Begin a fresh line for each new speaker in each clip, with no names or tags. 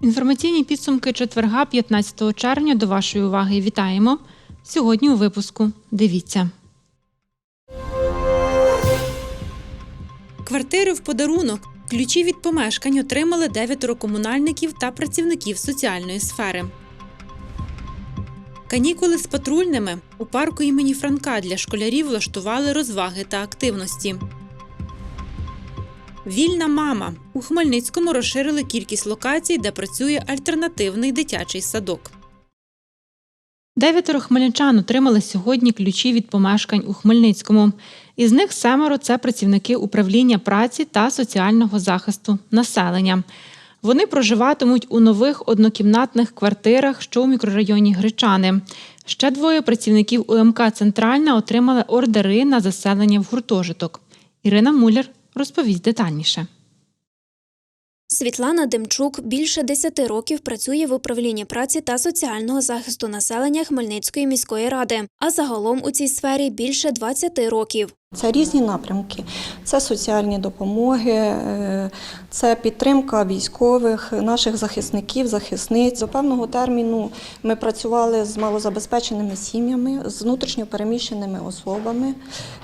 Інформаційні підсумки четверга, 15 червня. До вашої уваги вітаємо. Сьогодні у випуску. Дивіться. Квартири в подарунок. Ключі від помешкань отримали дев'ятеро комунальників та працівників соціальної сфери. Канікули з патрульними у парку імені Франка для школярів влаштували розваги та активності. Вільна мама у Хмельницькому розширили кількість локацій, де працює альтернативний дитячий садок. Дев'ятеро хмельничан отримали сьогодні ключі від помешкань у Хмельницькому. Із них семеро це працівники управління праці та соціального захисту населення. Вони проживатимуть у нових однокімнатних квартирах, що у мікрорайоні Гречани. Ще двоє працівників УМК Центральна отримали ордери на заселення в гуртожиток. Ірина Муляр розповість детальніше.
Світлана Демчук більше 10 років працює в управлінні праці та соціального захисту населення Хмельницької міської ради, а загалом у цій сфері більше 20 років.
Це різні напрямки. Це соціальні допомоги, е, це підтримка військових, наших захисників, захисниць. До певного терміну ми працювали з малозабезпеченими сім'ями, з внутрішньопереміщеними особами.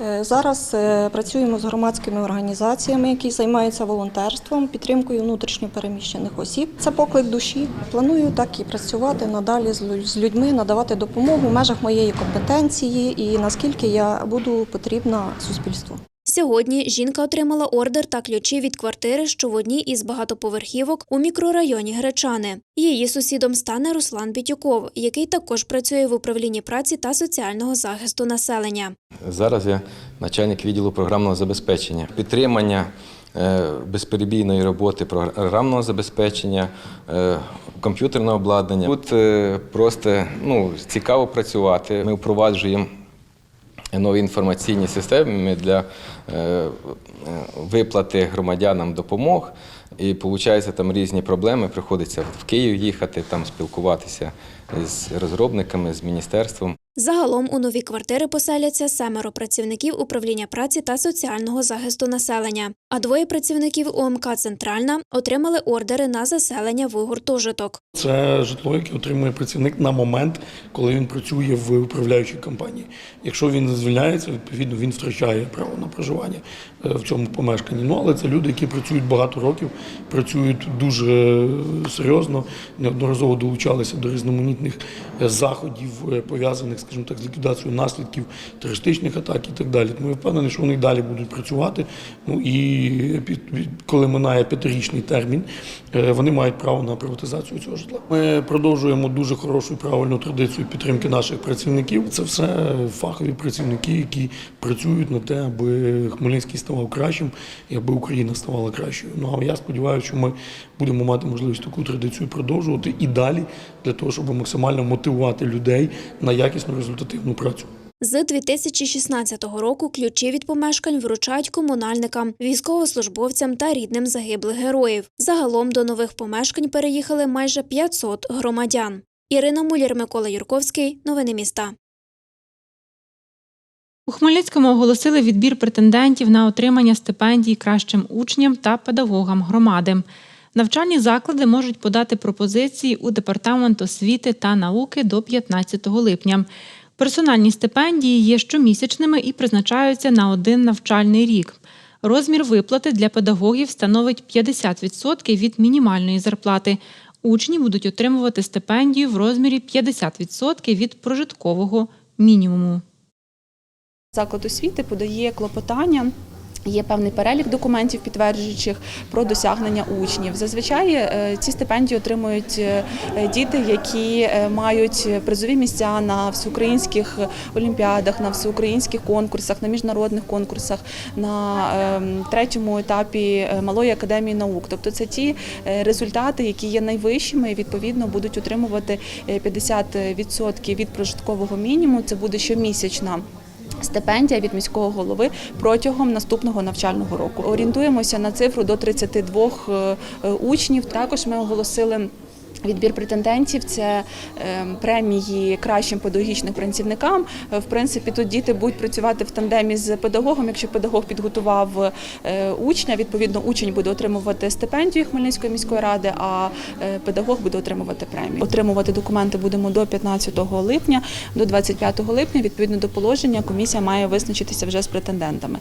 Е, Зараз е, працюємо з громадськими організаціями, які займаються волонтерством, підтримкою внутрішньопереміщених осіб. Це поклик душі. Планую так і працювати надалі з людьми, надавати допомогу в межах моєї компетенції і наскільки я буду потрібна суспільству.
Сьогодні жінка отримала ордер та ключі від квартири, що в одній із багатоповерхівок у мікрорайоні Гречани. Її сусідом стане Руслан Бітюков, який також працює в управлінні праці та соціального захисту населення.
Зараз я начальник відділу програмного забезпечення. Підтримання е, безперебійної роботи програмного забезпечення, е, комп'ютерного обладнання. Тут е, просто ну, цікаво працювати. Ми впроваджуємо нові інформаційні системи для е, виплати громадянам допомог. І виходить, там різні проблеми. Приходиться в Київ їхати, там спілкуватися з розробниками, з міністерством.
Загалом у нові квартири поселяться семеро працівників управління праці та соціального захисту населення, а двоє працівників УМК Центральна отримали ордери на заселення в гуртожиток.
Це житло, яке отримує працівник на момент, коли він працює в управляючій компанії. Якщо він звільняється, відповідно він втрачає право на проживання е, в цьому помешканні. Ну але це люди, які працюють багато років, працюють дуже серйозно, неодноразово долучалися до різноманітних е, заходів, е, пов'язаних, скажімо так, з ліквідацією наслідків терористичних атак і так далі. Тому я впевнений, що вони далі будуть працювати. Ну і під- коли минає п'ятирічний термін, е, вони мають право на приватизацію цього житла. Ми продовжуємо дуже хорошу і правильну традицію підтримки наших працівників. Це все фахові працівники, які працюють на те, аби Хмельницький ставав кращим і аби Україна ставала кращою. Ну а я сподіваюся, що ми будемо мати можливість таку традицію продовжувати і далі для того, щоб максимально мотивувати людей на якісну результативну працю.
З 2016 року ключі від помешкань вручають комунальникам, військовослужбовцям та рідним загиблих героїв. Загалом до нових помешкань переїхали майже 500 громадян. Ірина Муляр, Микола Юрковський. Новини міста.
У Хмельницькому оголосили відбір претендентів на отримання стипендій кращим учням та педагогам громади. Навчальні заклади можуть подати пропозиції у департамент освіти та науки до 15 липня. Персональні стипендії є щомісячними і призначаються на один навчальний рік. Розмір виплати для педагогів становить 50% від мінімальної зарплати. Учні будуть отримувати стипендію в розмірі 50% від прожиткового мінімуму.
Заклад освіти подає клопотання. Є певний перелік документів, підтверджуючих про досягнення учнів. Зазвичай е, ці стипендії отримують е, діти, які е, мають призові місця на всеукраїнських олімпіадах, на всеукраїнських конкурсах, на міжнародних конкурсах, на ем, третьому етапі малої академії наук. Тобто це ті результати, які є найвищими, і відповідно будуть отримувати е, 50% від прожиткового мінімуму. Це буде щомісячна Стипендія від міського голови протягом наступного навчального року. Орієнтуємося на цифру до 32 е, е, учнів. Також ми оголосили. Відбір претендентів це е, премії кращим педагогічним працівникам. Е, В принципі, тут діти будуть працювати в тандемі з педагогом. Якщо педагог підготував е, учня, відповідно учень буде отримувати стипендію Хмельницької міської ради, а е, педагог буде отримувати премію. Отримувати документи будемо до 15 липня, до 25 липня. Відповідно до положення, комісія має визначитися вже з претендентами.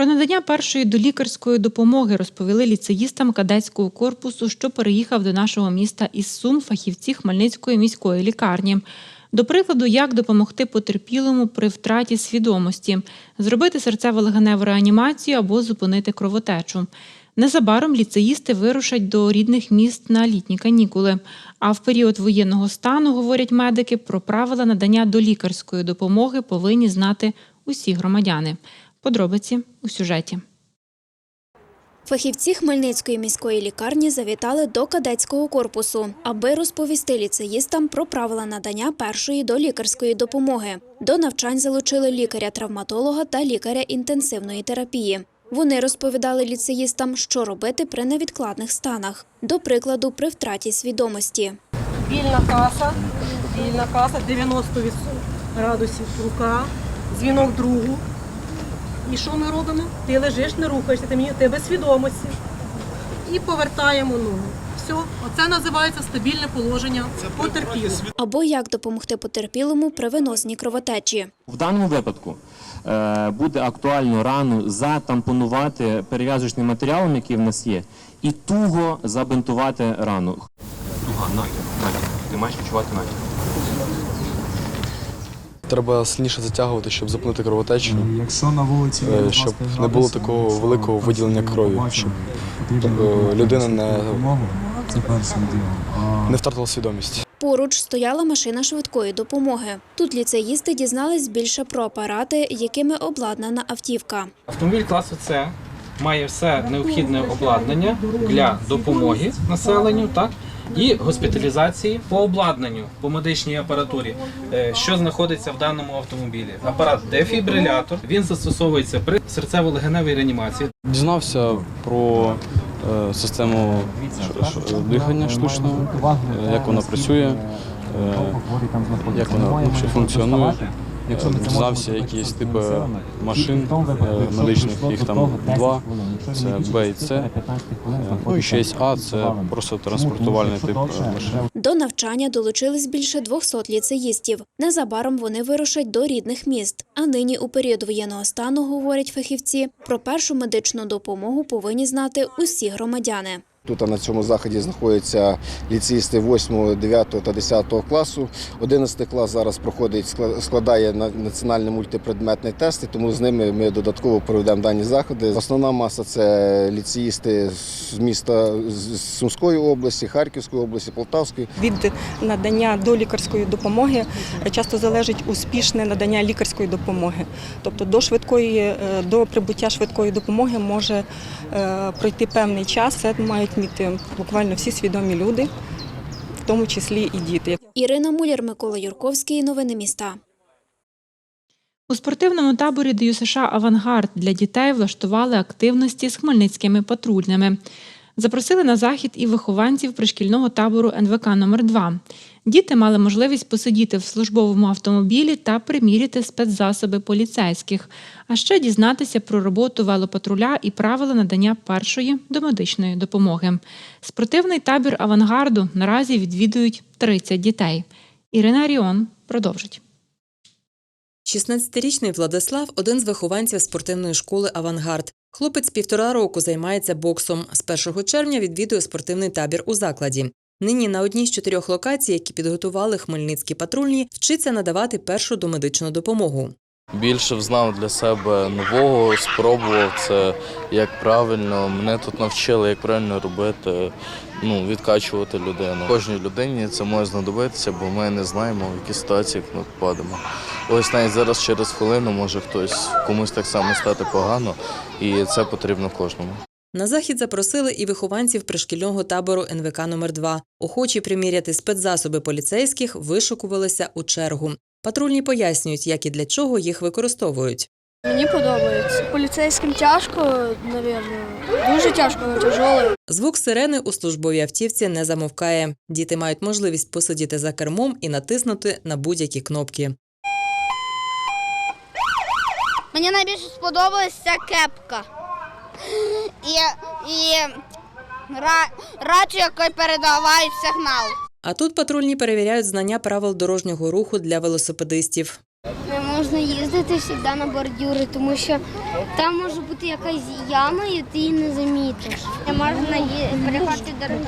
Про надання першої долікарської допомоги розповіли ліцеїстам кадетського корпусу, що переїхав до нашого міста із Сум фахівці Хмельницької міської лікарні. До прикладу, як допомогти потерпілому при втраті свідомості, зробити серцево-легеневу реанімацію або зупинити кровотечу. Незабаром ліцеїсти вирушать до рідних міст на літні канікули. А в період воєнного стану, говорять медики, про правила надання долікарської допомоги повинні знати усі громадяни. Подробиці у сюжеті.
Фахівці Хмельницької міської лікарні завітали до кадетського корпусу, аби розповісти ліцеїстам про правила надання першої долікарської допомоги. До навчань залучили лікаря-травматолога та лікаря інтенсивної терапії. Вони розповідали ліцеїстам, що робити при невідкладних станах, до прикладу, при втраті свідомості.
Вільна каса, вільна каса, 90 градусів рука, дзвінок другу. І що ми робимо? Ти лежиш, не рухаєшся, ти мені- ти без свідомості. І повертаємо ногу. Все, оце називається стабільне положення потерпілого.
Або як допомогти потерпілому при венозній кровотечі.
В даному випадку е, буде актуально рану затампонувати перев'язочним матеріалом, який в нас є, і туго забинтувати рану.
Туга, натяг, натяг. Ти маєш відчувати натяг.
Треба сильніше затягувати, щоб зупинити кровотечу,
Якщо на вулиці
Е, щоб не було такого великого виділення крові, щоб, е, людина не- не втратила свідомість.
Поруч стояла машина швидкої допомоги. Тут ліцеїсти дізнались більше про апарати, якими обладнана автівка.
Автомобіль класу С має все необхідне обладнання для допомоги населенню, так і госпіталізації по обладнанню по медичній апаратурі, е, що знаходиться в даному автомобілі. Апарат дефібрилятор. Він застосовується при серцево-легеневій реанімації.
Дізнався про е, систему дихання штучного, е, як вона працює, як вона функціонує. Дізнався якісь типи машин е, медичних, їх там два. Це Б і С. Е, Ну і ще є А, це просто транспортувальний тип е, машин.
До навчання долучились більше 200 ліцеїстів. Незабаром вони вирушать до рідних міст. А нині у період воєнного стану, говорять фахівці, про першу медичну допомогу повинні знати усі громадяни.
Тут на цьому заході знаходяться ліцеїсти 8, 9 та 10 класу. 11 клас зараз проходить, скла- складає на- національний мультипредметний тест, тому з ними ми додатково проведемо дані заходи. Основна маса це ліцеїсти з міста з Сумської області, Харківської області, Полтавської.
Від надання до лікарської допомоги часто залежить успішне надання лікарської допомоги. Тобто до швидкої, е, до прибуття швидкої допомоги може пройти певний час. Це мають міти буквально всі свідомі люди, в тому числі і діти.
Ірина Муляр, Микола Юрковський. Новини міста.
У спортивному таборі ДЮСШ Авангард для дітей влаштували активності з хмельницькими патрульними. Запросили на захід і вихованців пришкільного табору НВК номер 2 Діти мали можливість посидіти в службовому автомобілі та приміряти спецзасоби поліцейських, а ще дізнатися про роботу велопатруля і правила надання першої домедичної допомоги. Спортивний табір авангарду наразі відвідують 30 дітей. Ірина Ріон продовжить.
16-річний Владислав – один з вихованців спортивної школи «Авангард». Хлопець півтора року займається боксом. З 1 червня відвідує спортивний табір у закладі. Нині на одній з чотирьох локацій, які підготували хмельницькі патрульні, вчиться надавати першу домедичну допомогу.
Більше взнав для себе нового, спробував це як правильно. Мене тут навчили, як правильно робити, ну, відкачувати людину. Кожній людині це може знадобитися, бо ми не знаємо, в які ситуації ми попадемо. Ось навіть зараз через хвилину може хтось комусь так само стати погано, і це потрібно кожному.
На захід запросили і вихованців пришкільного табору НВК номер 2 Охочі приміряти спецзасоби поліцейських вишукувалися у чергу. Патрульні пояснюють, як і для чого їх використовують.
Мені подобається. Поліцейським тяжко, мабуть. Дуже тяжко, тяжело.
Звук сирени у службовій автівці не замовкає. Діти мають можливість посидіти за кермом і натиснути на будь-які кнопки.
Мені найбільше сподобалася кепка. І, і ра, рацію, якою передавають сигнал.
А тут патрульні перевіряють знання правил дорожнього руху для велосипедистів.
Не можна їздити завжди на бордюри, тому що там може бути якась яма, і ти її не замітиш. Не можна переходити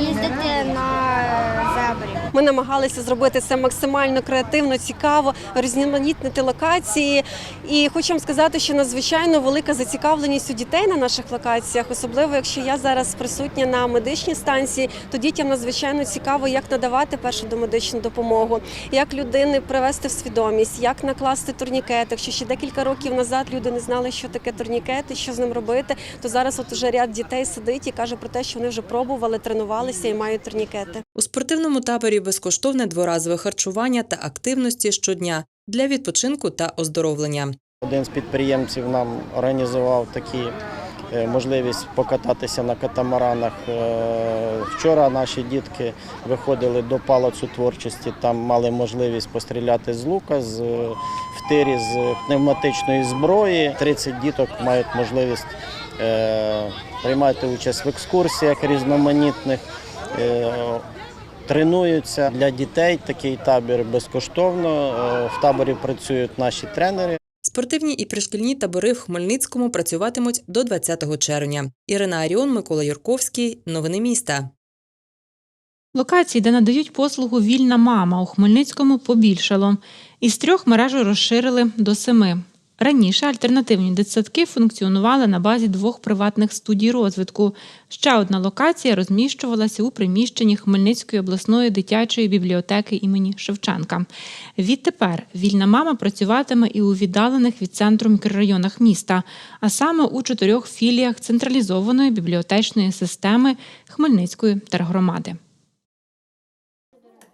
їздити на зебрі.
Ми намагалися зробити це максимально креативно, цікаво, різноманітнити локації. І хочу вам сказати, що надзвичайно велика зацікавленість у дітей на наших локаціях, особливо якщо я зараз присутня на медичній станції, то дітям надзвичайно цікаво, як надавати першу домедичну допомогу, як людини привести в свідомість, як накласти турнікет. Якщо ще декілька років назад люди не знали, що таке турнікет і що з ним робити, то зараз от уже ряд дітей сидить і каже про те, що вони вже пробували, тренувалися і мають турнікети.
У спортивному таборі безкоштовне дворазове харчування та активності щодня для відпочинку та оздоровлення.
Один з підприємців нам організував такі можливість покататися на катамаранах. Е, Вчора наші дітки виходили до палацу творчості, там мали можливість постріляти з лука, з е, в тирі з пневматичної зброї. 30 діток мають можливість е, приймати участь в екскурсіях різноманітних. Е, Тренуються для дітей такий табір безкоштовно. Е, В таборі працюють наші тренери.
Спортивні і пришкільні табори в Хмельницькому працюватимуть до 20 червня. Ірина Аріон, Микола Юрковський. Новини міста.
Локацій, де надають послугу Вільна мама у Хмельницькому побільшало. Із трьох мережу розширили до семи. Раніше альтернативні дитсадки функціонували на базі двох приватних студій розвитку. Ще одна локація розміщувалася у приміщенні Хмельницької обласної дитячої бібліотеки імені Шевченка. Відтепер вільна мама працюватиме і у віддалених від центру мікрорайонах міста, а саме у чотирьох філіях централізованої бібліотечної системи Хмельницької тергромади.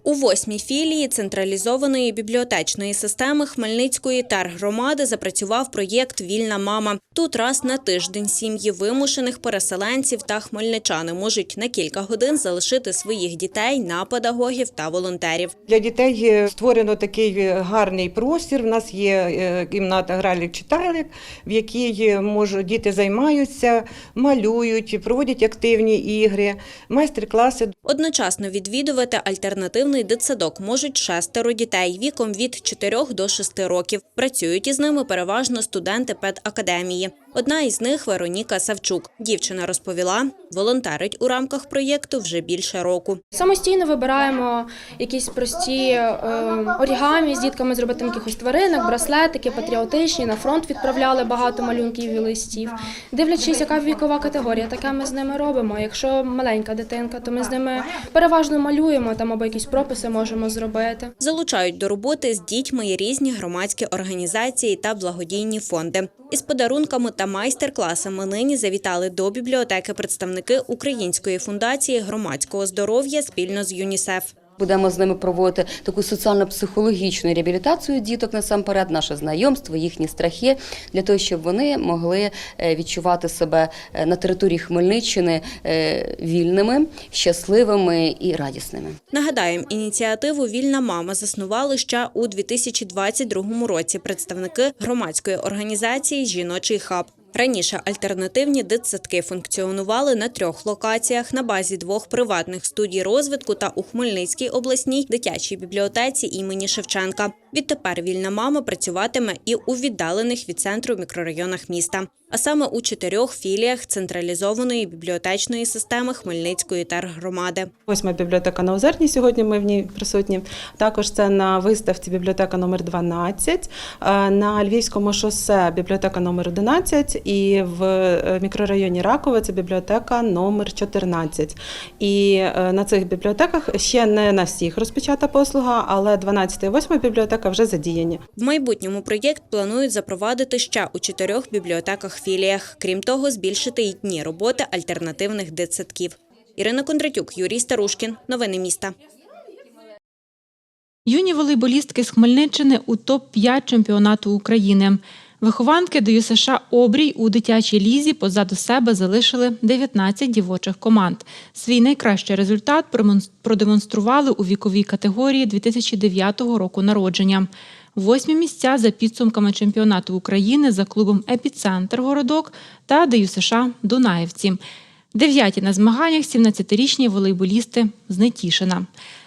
У восьмій філії централізованої бібліотечної системи Хмельницької тергромади запрацював проєкт Вільна мама. Тут раз на тиждень сім'ї вимушених переселенців та хмельничани можуть на кілька годин залишити своїх дітей на педагогів та волонтерів.
Для дітей створено такий е, гарний простір. У нас є е, кімната грайлик читайлик в якій е, можуть діти займаються, малюють, проводять активні ігри, майстер-класи.
Одночасно відвідувати альтернативний дитсадок можуть шестеро дітей віком від 4 до 6 років. Працюють із ними переважно студенти педакадемії. Одна із них Вероніка Савчук. Дівчина розповіла, волонтерить у рамках проєкту вже більше року.
Самостійно вибираємо якісь прості е, орігамі з дітками зробити якихось тваринок, браслетики, патріотичні. На фронт відправляли багато малюнків і листів. Дивлячись, яка вікова категорія, таке ми з ними робимо. Якщо маленька дитинка, то ми з ними переважно малюємо там або якісь прописи можемо зробити.
Залучають до роботи з дітьми і різні громадські організації та благодійні фонди. Із подарунками та майстер-класами нині завітали до бібліотеки представники Української фундації громадського здоров'я спільно з ЮНІСЕФ.
Будемо з ними проводити таку соціально-психологічну реабілітацію діток насамперед, наше знайомство, їхні страхи, для того, щоб вони могли е, відчувати себе е, на території Хмельниччини е, вільними, щасливими і радісними.
Нагадаємо, ініціативу Вільна мама заснували ще у 2022 році представники громадської організації Жіночий хаб. Раніше альтернативні дитсадки функціонували на трьох локаціях на базі двох приватних студій розвитку та у Хмельницькій обласній дитячій бібліотеці імені Шевченка. Відтепер вільна мама працюватиме і у віддалених від центру мікрорайонах міста, а саме у чотирьох філіях централізованої бібліотечної системи Хмельницької тергромади.
Восьма бібліотека на Озерній сьогодні ми в ній присутні. Також це на виставці бібліотека номер 12, е, на Львівському шосе бібліотека номер 11 і в е, мікрорайоні Ракове це бібліотека номер 14. І е, на цих бібліотеках ще не на всіх розпочата послуга, але 12 і 8 бібліотека вже задіяні.
В майбутньому проєкт планують запровадити ще у чотирьох бібліотеках філіях. Крім того, збільшити й дні роботи альтернативних дитсадків. Ірина Кондратюк, Юрій Старушкін. Новини міста.
Юні волейболістки з Хмельниччини у топ-5 чемпіонату України. Вихованки до США Обрій у дитячій лізі позаду себе залишили 19 дівочих команд. Свій найкращий результат продемонстрували у віковій категорії 2009 року народження. Восьмі місця за підсумками чемпіонату України за клубом Епіцентр Городок та ДЮСШ Дунаївці. Дев'яті на змаганнях 17-річні волейболісти з Нетішина.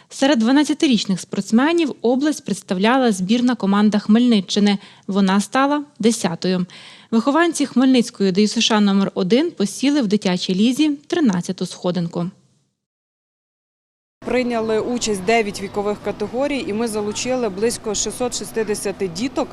Серед 12-річних спортсменів область представляла збірна команда Хмельниччини. Вона стала десятою. Вихованці Хмельницької ДЮСШ номер 1 посіли в дитячій лізі 13-ту сходинку.
Прийняли участь 9 вікових категорій, і ми залучили близько 660 діток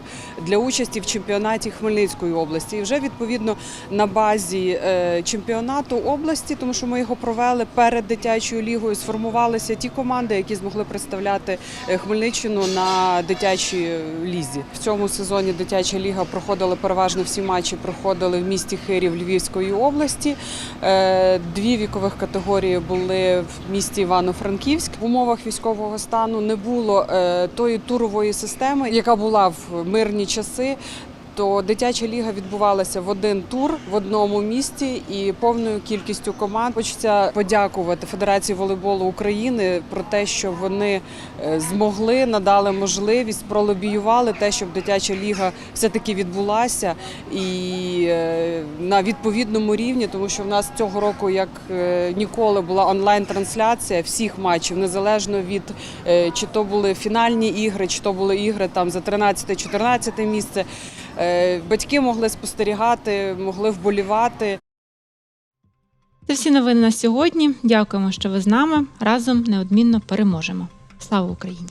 для участі в чемпіонаті Хмельницької області. І вже відповідно на базі е, чемпіонату області, тому що ми його провели перед дитячою лігою. Сформувалися ті команди, які змогли представляти е, Хмельниччину на дитячій лізі. В цьому сезоні дитяча ліга проходила переважно всі матчі проходили в місті Хирів Львівської області. Е, Дві вікових категорії були в місті Івано-Франківськ. В умовах військового стану не було е, тої турової системи, яка була в мирні часи. То дитяча ліга відбувалася в один тур в одному місті і повною кількістю команд. Хочеться подякувати Федерації волейболу України про те, що вони е, змогли надали можливість, пролобіювали те, щоб дитяча ліга все таки відбулася і е, на відповідному рівні, тому що в нас цього року, як е, ніколи, була онлайн-трансляція всіх матчів, незалежно від чи то були фінальні ігри, чи то були ігри там за 13-14 місце. Е, Батьки могли спостерігати, могли вболівати.
Це всі новини на сьогодні. Дякуємо, що ви з нами. Разом неодмінно переможемо. Слава Україні!